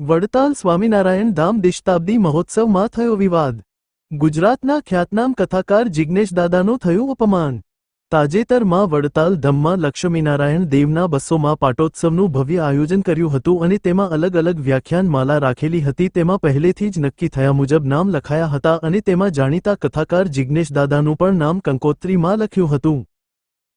વડતાલ સ્વામિનારાયણ ધામ દિશતાબ્દી મહોત્સવમાં થયો વિવાદ. ગુજરાતના ખ્યાતનામ કથાકાર જિગ્નેશ દાદાનું થયું અપમાન. તાજેતરમાં વડતાલ ધમમાં લક્ષ્મીનારાયણ દેવના બસોમાં પાટોત્સવનું ભવ્ય આયોજન કર્યું હતું અને તેમાં અલગ અલગ વ્યાખ્યાનમાલા રાખેલી હતી. તેમાં પહેલેથી જ નક્કી થયા મુજબ નામ લખાયા હતા અને તેમાં જાણીતા કથાકાર જિજ્ઞેશ દાદાનું પણ નામ કંકોત્રીમાં લખ્યું હતું.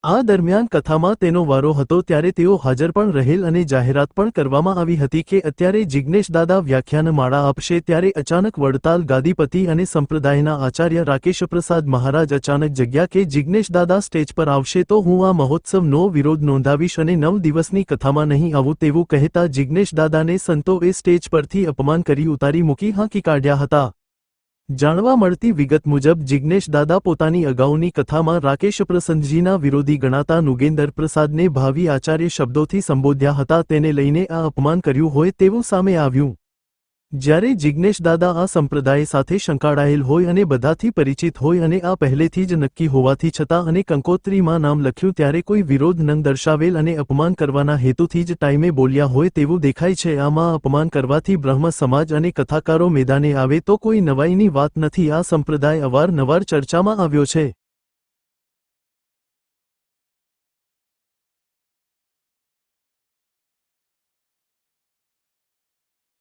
આ દરમિયાન કથામાં તેનો વારો હતો ત્યારે તેઓ હાજર પણ રહેલ અને જાહેરાત પણ કરવામાં આવી હતી કે અત્યારે જિજ્ઞેશ દાદા વ્યાખ્યાનમાળા આપશે ત્યારે અચાનક વડતાલ ગાદીપતિ અને સંપ્રદાયના આચાર્ય રાકેશપ્રસાદ મહારાજ અચાનક જગ્યા કે જિજ્ઞેશ દાદા સ્ટેજ પર આવશે તો હું આ મહોત્સવનો વિરોધ નોંધાવીશ અને નવ દિવસની કથામાં નહીં આવું તેવું કહેતા જિજ્ઞેશ દાદાને સંતોએ સ્ટેજ પરથી અપમાન કરી ઉતારી મૂકી હાંકી કાઢ્યા હતા. જાણવા મળતી વિગત મુજબ, જિગ્નેશ દાદા પોતાની અગાઉની કથામાં રાકેશ પ્રસન્નજીના વિરોધી ગણાતા નુગેન્દર પ્રસાદને ભાવિ આચાર્ય શબ્દોથી સંબોધ્યા હતા. તેને લઈને આ અપમાન કર્યું હોય તેવું સામે આવ્યું. જ્યારે જિજ્ઞેશ દાદા આ સંપ્રદાય સાથે સંકળાયેલ હોય અને બધાથી પરિચિત હોય અને આ પહેલેથી જ નક્કી હોવાથી છતાં અને કંકોત્રીમાં નામ લખ્યું ત્યારે કોઈ વિરોધ ન દર્શાવેલ અને અપમાન કરવાના હેતુથી જ ટાઈમે બોલ્યા હોય તેવું દેખાય છે. આમાં અપમાન કરવાથી બ્રહ્મ સમાજ અને કથાકારો મેદાને આવે તો કોઈ નવાઈની વાત નથી. આ સંપ્રદાય અવારનવાર ચર્ચામાં આવ્યો છે.